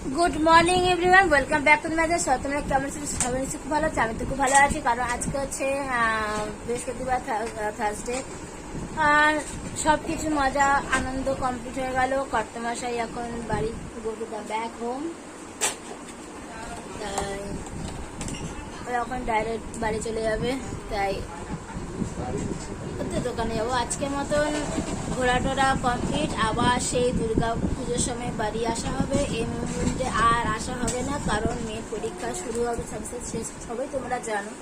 Good morning everyone welcome back to ম্যাচের সব তোমরা কেমন আছো? সবাই নিশ্চয়ই খুব ভালো আছে। আমি তো খুব ভালো আছি। কারণ আজকে হচ্ছে বৃহস্পতিবার থার্সডে আর সব কিছু মজা, আনন্দ কমপ্লিট হয়ে গেল। কর্তমাশাই এখন বাড়ি গো টু ব্যাক হোম তাই এখন ডাইরেক্ট বাড়ি চলে যাবে। তাই দোকানে যাব। আজকের মতন ঘোরা টোরা কমপ্লিট আবার সেই দুর্গা পুজোর সময় বাড়ি আসা হবে। এই মুহূর্তে আর আসা হবে না, কারণ মেয়ের পরীক্ষা শুরু হবে সাবজেক্ট শেষ সবাই তোমরা জানো।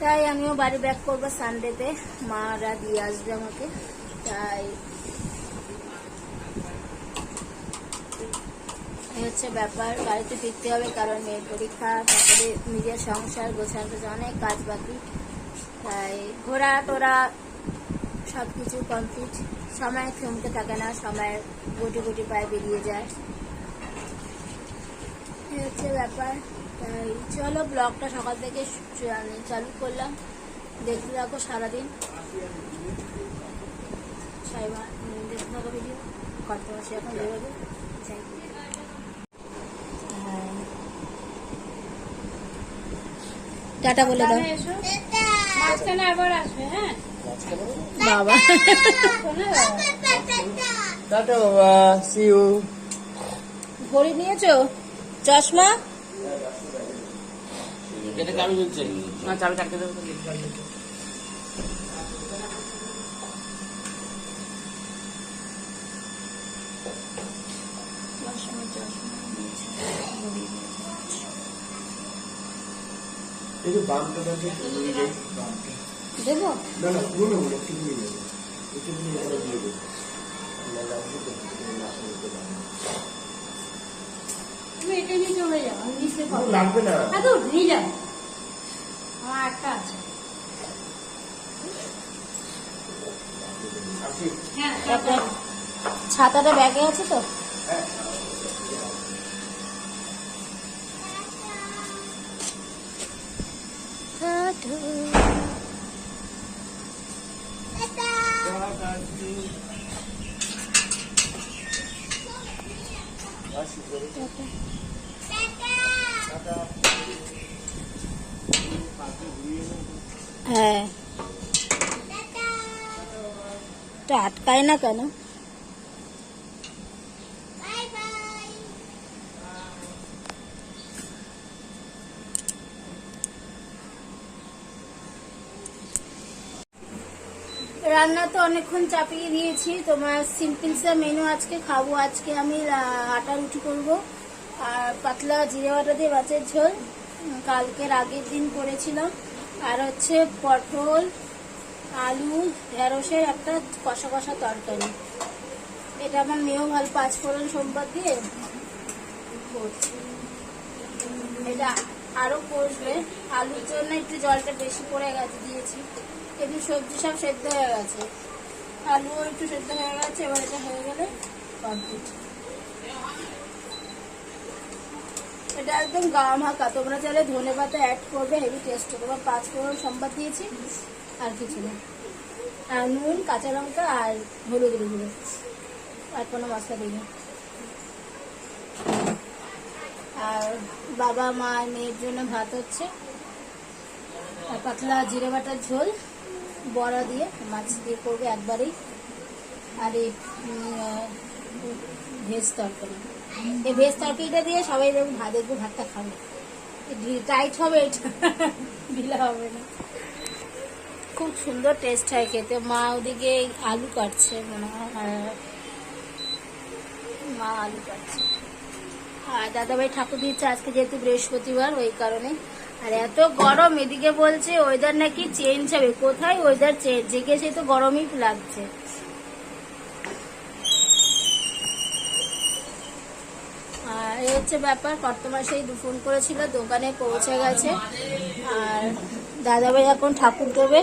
তাই আমিও বাড়ি ব্যাক করব সানডেতে মারা দিয়ে আসবে আমাকে। তাই হচ্ছে ব্যাপার। বাড়িতে ফিরতে হবে, কারণ মেয়ের পরীক্ষা, তারপরে নিজের সংসার গোছানো অনেক কাজ বাকি। তাই ঘোরা টোরা সব কিছু কমপ্লিট সময় থমকে থাকে না সময় গুটি গুটি পায়ে বেরিয়ে যায়। এই হচ্ছে ব্যাপার। তাই চলো ব্লগটা সকাল থেকে চালু করলাম। দেখতে থাকো সারাদিন। দেখতে থাকো ভিডিও করতে বসে এখন বেরোবে। হ্যাঁ। টাটা বলে দাও। হ্যাঁ? বাবা। টাটা বাবা। সি ইউ ঘড়ি নিয়েছো? চশমা? এটা চাবি চলছে না চাবি থাকতে দেবে এই বামটা দেখে ঘুরিয়ে যাই দেবো। না না পুরো না একটু যাবে একটু দিয়ে দেবে। তো তো তুমি এটা নিয়ে চলে যাও আমি নিচে পাবো। লাগবে না। এত নিয়ে যাও। আমার একটা আছে। আসি হ্যাঁ তারপরে ছাতাটা ব্যাগে আছে তো? আসি করে হ্যাঁ আটকায় না কেন? রান্না তো অনেকক্ষণ চাপিয়ে দিয়েছি তোমার সিম্পল সা মেনু আজকে খাব। আজকে আমি আটা রুটি করব। আর পাতলা জিরে বাটা দিয়ে মাছের ঝোল। কালকের আগের দিন করেছিলাম। আর হচ্ছে পটল আলু, ঢেঁড়সের একটা কষা কষা তরকারি। এটা আমার মেয়েও ভালো পাঁচ ফোড়ন সোমবার দিয়ে করছি। এটা আরও কষবে। আলুর জন্য একটু জলটা বেশি পড়ে গেছে, দিয়েছি। কিন্তু সবজি সব সেদ্ধ হয়ে গেছে। আলুও একটু সেদ্ধ হয়ে গেছে, এবার এটা হয়ে গেলে কমপ্লিট এটা একদম গা মাখা। তোমরা চাইলে ধনে পাতা অ্যাড করবে হেভি টেস্ট তোমার পাঁচ ফোড়ন সম্বাদ দিয়েছি। আর কিছু না আর নুন, কাঁচা লঙ্কা আর হলুদ গুঁড়ো। আর কোনো মশলা দিই না আর বাবা, মা মেয়ের জন্য ভাত হচ্ছে। আর পাতলা জিরে বাটার ঝোল, বড়া দিয়ে, মাছ দিয়ে করবে একবারেই। আর এই ভেজ তরকারি। এই ভেজ তরকারিটা দিয়ে সবাই দেখুন ভাত দেখব ভাতটা খাবে। টাইট হবে এটা। ঢিলা হবে না। খুব সুন্দর টেস্ট হয় খেতে। মা ওদিকে আলু কাটছে মনে হয় মা আলু কাটছে। আর দাদাভাই ঠাকুর দিচ্ছে আজকে যেহেতু বৃহস্পতিবার ওই কারণে। আর এত গরম এদিকে বলছে ওয়েদার নাকি চেঞ্জ হবে। কোথায় ওয়েদার চেঞ্জ জেগে সে তো গরমই লাগছে আর এই হচ্ছে ব্যাপার। কর্তমার সেই ফোন করেছিল, দোকানে পৌঁছে গেছে। আর দাদাভাই এখন ঠাকুর দেবে।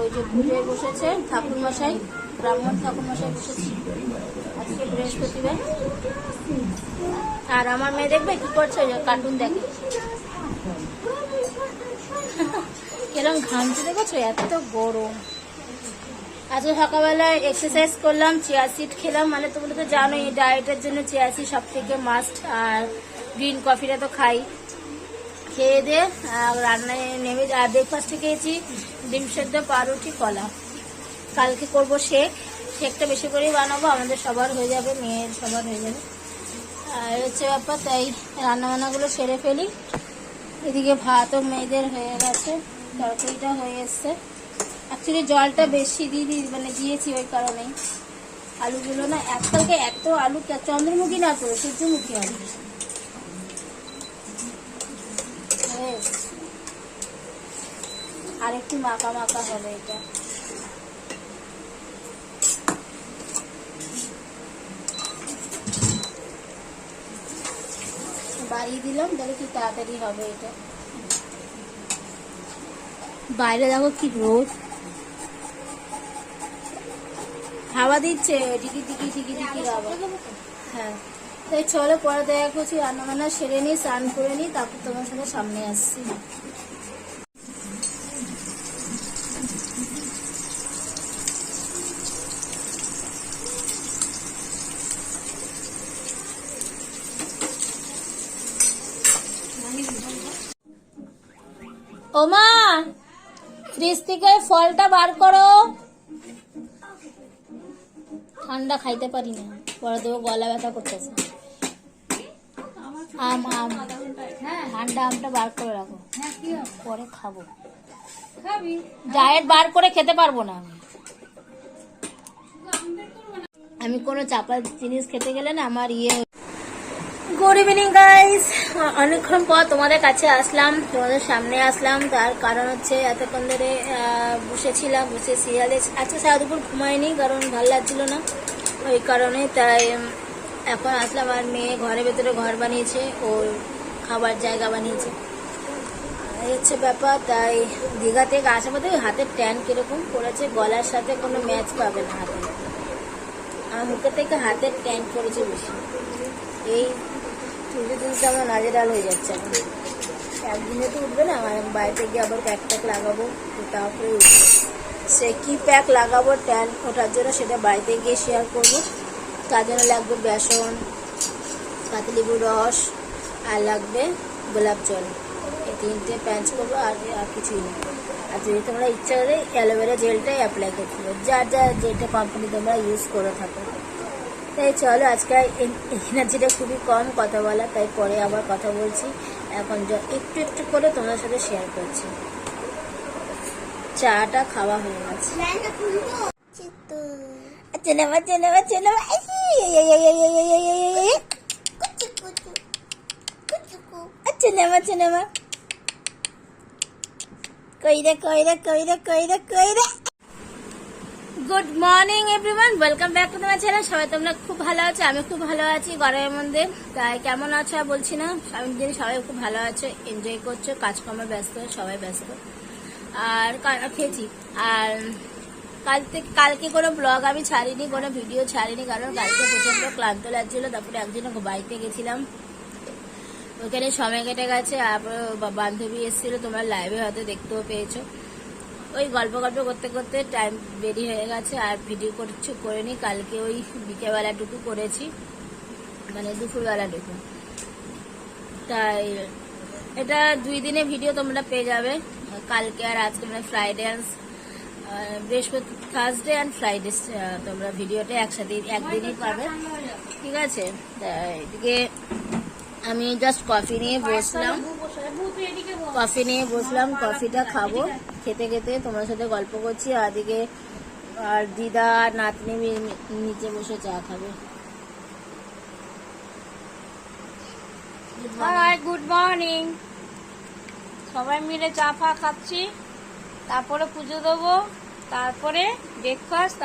ওই যে পুজোয় বসেছে ঠাকুর মশাই, ব্রাহ্মণ ঠাকুর মশাই বসেছে। আজকে বৃহস্পতিবার। আর আমার মেয়ে দেখবে কি করছে? কার্টুন দেখে। কিরম ঘামছে দেখেছ? এত গরম। আজকে সকালবেলায় এক্সারসাইজ করলাম চেয়ার সিট খেলাম। মানে তোমরা তো জানোই ডায়েটের জন্য চেয়ার সিট সব থেকে মাস্ট আর গ্রিন কফিটা তো খাই। খেয়ে দিয়ে রান্নায় নেমে আর ব্রেকফাস্টে খেয়েছি, ডিম সেদ্ধ, পাউরুটি, কলা। কালকে করব শেক শেকটা বেশি করেই বানাবো, আমাদের সবার হয়ে যাবে, মেয়ের সবার হয়ে যাবে। আর হচ্ছে ব্যাপার, তাই রান্নাবান্নাগুলো সেরে ফেলি। এদিকে ভাতও মেয়েদের হয়ে গেছে তরকারিটা হয়ে এসছে। অ্যাকচুয়ালি জলটা বেশি দিয়ে দিই মানে দিয়েছি ওই কারণেই। আলুগুলো না একটাকে এত আলু চন্দ্রমুখী না তো, সূর্যমুখী আলু। হয়ে। আর একটু মাখা মাখা হবে এটা। বাড়িয়ে দিলাম, তাহলে কি তাড়াতাড়ি হবে এটা। বাইরে দেখো কি রোদ। হাওয়া দিচ্ছে, টিকি টিকি টিকি টিকি হাওয়া হ্যাঁ। চলো পরে দেখা করছি রান্না বান্না সেরে নিই, স্নান করে নিই, তারপর তোমার সাথে সামনে আসছি। ওমা, ফ্রিজ থেকে ফলটা বার করো। ঠান্ডা খাইতে পারি না। পরে তো গলা ব্যথা করতেছে। আম আম। ঠান্ডা আমটা বার করে রাখো? পরে খাব। ডায়েট বার করে খেতে পারব না আমি। আমি কোনো চাপা জিনিস খেতে গেলে না আমার ইয়ে গুড ইভিনিং গাইস অনেকক্ষণ পর তোমাদের কাছে আসলাম, তোমাদের সামনে আসলাম। তার কারণ হচ্ছে এতক্ষণ ধরে বসেছিলাম, বসে সিরিয়ালে আজকে সারা দুপুর ঘুমাইনি কারণ ভালো লাগছিল না। ওই কারণে তাই এখন আসলাম আর মেয়ে ঘরের ভেতরে ঘর বানিয়েছে ওর খাবার জায়গা বানিয়েছে। এই হচ্ছে ব্যাপার, তাই দীঘা থেকে আসা পথে ওই হাতের ট্যান কীরকম করেছে গলার সাথে কোনো ম্যাচ পাবে না হাতে। আমার মুখে থেকে হাতের ট্যান করেছে বেশি। এই তুলতে তুলতে আমার নাজে ডাল হয়ে যাচ্ছে একদিনে তো উঠবে না মানে বাড়িতে গিয়ে আবার প্যাক ট্যাক লাগাবো তারপরে উঠবে। সে কী প্যাক লাগাবো ট্যান ওঠার জন্য সেটা বাড়িতে গিয়ে শেয়ার করব। তার জন্য লাগবে বেসন, পাতিলেবুর রস, আর লাগবে গোলাপ জল। এই তিনটে প্যাঞ্চ করব, আর আর কিছুই নেই আর যদি তোমরা ইচ্ছা করে অ্যালোভেরা জেলটাই অ্যাপ্লাই করতে যার যার যেটা কোম্পানি তোমরা ইউজ করে থাকো। তাই চলো, আজকে এনার্জিটা খুবই কম কথা বলা, তাই পরে আবার কথা বলছি। এখন একটু একটু করে তোমাদের সাথে শেয়ার করছি। চাটা খাওয়া হয়ে গেছে। চলে মা চলে মা চলে কইরে কইরে কইরে কইরে কইরে good morning everyone, welcome back to তোমার চ্যানেল। সবাই তোমরা খুব ভালো আছো? আমি খুব ভালো আছি, গরমের মধ্যে। তাই কেমন আছো আর বলছি না আমি জানি সবাই খুব ভালো আছো এনজয় করছ, কাজকর্মে ব্যস্ত, সবাই ব্যস্ত। আর খেয়েছি। আর কাল থেকে কালকে কোনো ব্লগ আমি ছাড়িনি, কোনো ভিডিও ছাড়িনি, কারণ কালকে প্রচণ্ড ক্লান্ত লাগছিল, তারপরে একজনের বাড়িতে গেছিলাম। ওইখানে সময় কেটে গেছে বা- বান্ধবী এসেছিল, তোমরা লাইভে হয়তো দেখতেও পেয়েছ। ওই গল্প গল্প করতে করতে টাইম বেরি হয়ে গেছে আর ভিডিও করছি করিনি। কালকে ওই বিকেলবেলাটুকু করেছি মানে দুপুরবেলাটুকু। তাই এটা দুই দিনে ভিডিও তোমরা পেয়ে যাবে। কালকে আর আজকে মানে ফ্রাইডে বৃহস্পতি থার্সডে অ্যান্ড ফ্রাইডে তোমরা ভিডিওটা একসাথে একদিনই পাবে। ঠিক আছে? এদিকে আমি জাস্ট কফি নিয়ে বসলাম। কফি নিয়ে বসলাম কফিটা খাব। খেতে খেতে তোমার সাথে গল্প করছি আর এদিকে আর দিদা আর নাতনি নিচে বসে চা খাবে। গুড মর্নিং সবাই মিলে চা ফা খাচ্ছি তারপরে পুজো দেবো তারপরে ব্রেকফাস্ট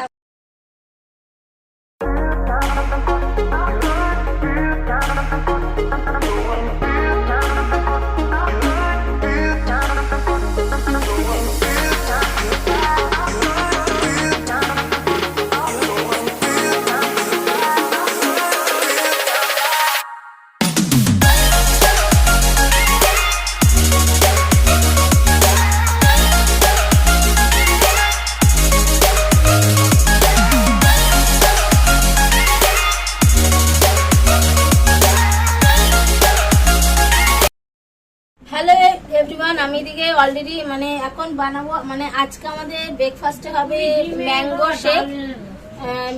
অলরেডি মানে এখন বানাবো মানে আজকে আমাদের ব্রেকফাস্টে হবে mango shake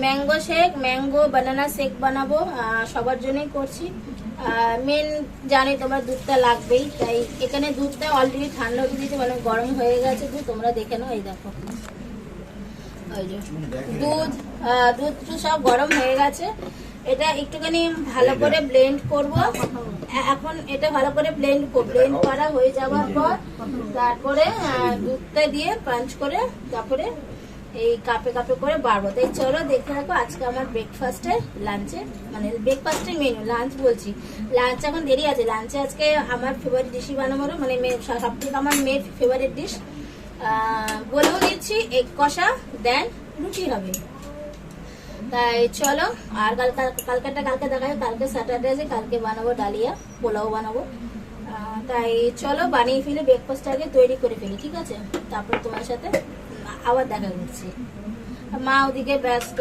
mango shake mango banana shake বানাবো সবার জন্যই করছি। মেন জানি তোমার দুধটা লাগবেই, তাই এখানে দুধটা অলরেডি ঠান্ডা হতে দিতে মানে গরম হয়ে গেছে দুধ, তোমরা দেখে নাও, এই দেখো। দুধ দুধ সব গরম হয়ে গেছে। এটা একটুখানি ভালো করে ব্লেন্ড করব। এখন এটা ভালো করে ব্লেন্ড ব্লেন্ড করা হয়ে যাওয়ার পর তারপরে দুধটা দিয়ে পাঞ্চ করে তারপরে এই কাপে কাপে করে বাড়বো। তাই চলো দেখে রাখো আজকে আমার ব্রেকফাস্টে লাঞ্চে মানে ব্রেকফাস্টের মেনু লাঞ্চ বলছি। লাঞ্চ এখন দেরি আছে। লাঞ্চে আজকে আমার ফেভারিট ডিশই বানাবো মানে সব থেকে আমার মেয়ের ফেভারিট ডিশ বলেও দিচ্ছি এগ কষা দেন রুটি হবে। তাই চলো, আর কালকে কালকে দেখা যায় কালকে স্যাটারডে আছে কালকে বানাবো ডালিয়া, পোলাও বানাবো। তাই চলো, বানিয়ে ফেলে ব্রেকফাস্ট আগে তৈরি করে ফেলি, ঠিক আছে? তারপর তোমার সাথে আবার দেখা করছি। মা ওদিকে ব্যস্ত।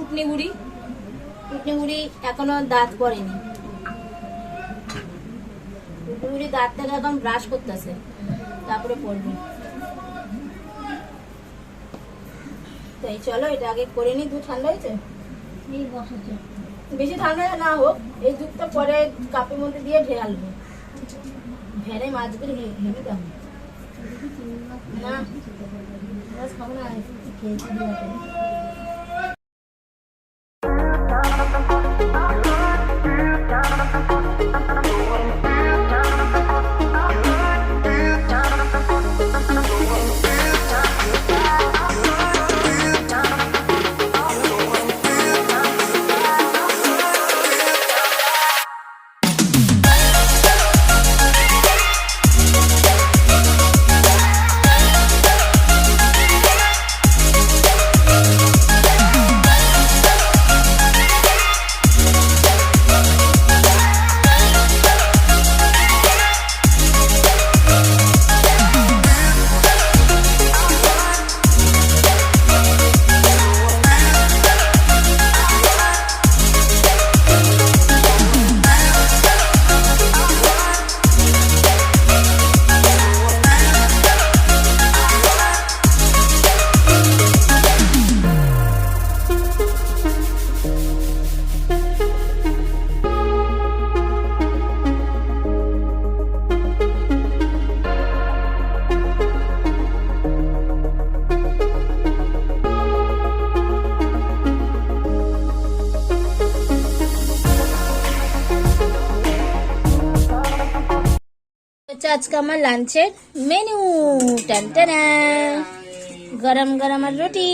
উটনি বুড়ি উটনি বুড়ি এখনও দাঁত পড়েনি। উটনি বুড়ি দাঁত থেকে এখন ব্রাশ করতেছে। তারপরে পড়বি। তাই চলো এটা আগে করে নি দুধ ঠান্ডা হয়েছে? বেশি ঠান্ডা না হোক এই দুধটা পরে কাপের মধ্যে দিয়ে ঢেলালবো ভেড়ে মাছগুলো হেঁটে দাম না খাব না খেয়েছি হচ্ছে আজকে আমার লাঞ্চের মেনু টানটানা গরম গরম আর রুটি।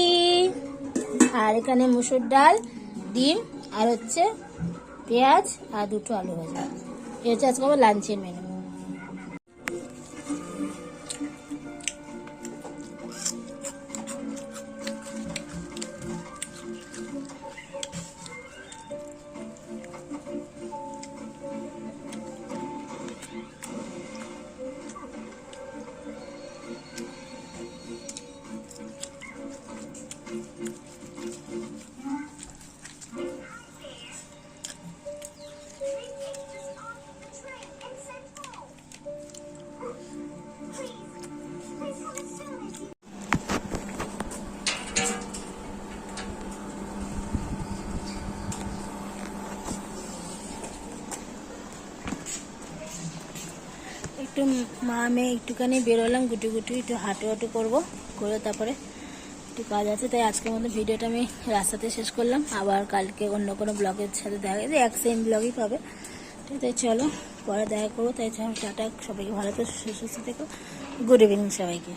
আর এখানে মুসুর ডাল, ডিম আর হচ্ছে পেঁয়াজ আর দুটো আলু ভাজা। এই হচ্ছে আজকে আমার লাঞ্চের মেনু একটু মা মেয়ে একটুখানি বেরোলাম, গুটু গুটু একটু হাঁটু হাঁটু করব, করে তারপরে একটু কাজ আছে, তাই আজকের মতো ভিডিওটা আমি রাস্তাতে শেষ করলাম। আবার কালকে অন্য কোনো ব্লগের সাথে দেখা গেছে এক সেম ব্লগই পাবে। ঠিক তাই চলো, পরে দেখা করব, তাই চলো, টাটা, সবাইকে ভালো করে সুস্থ থেকো। গুড ইভিনিং সবাইকে।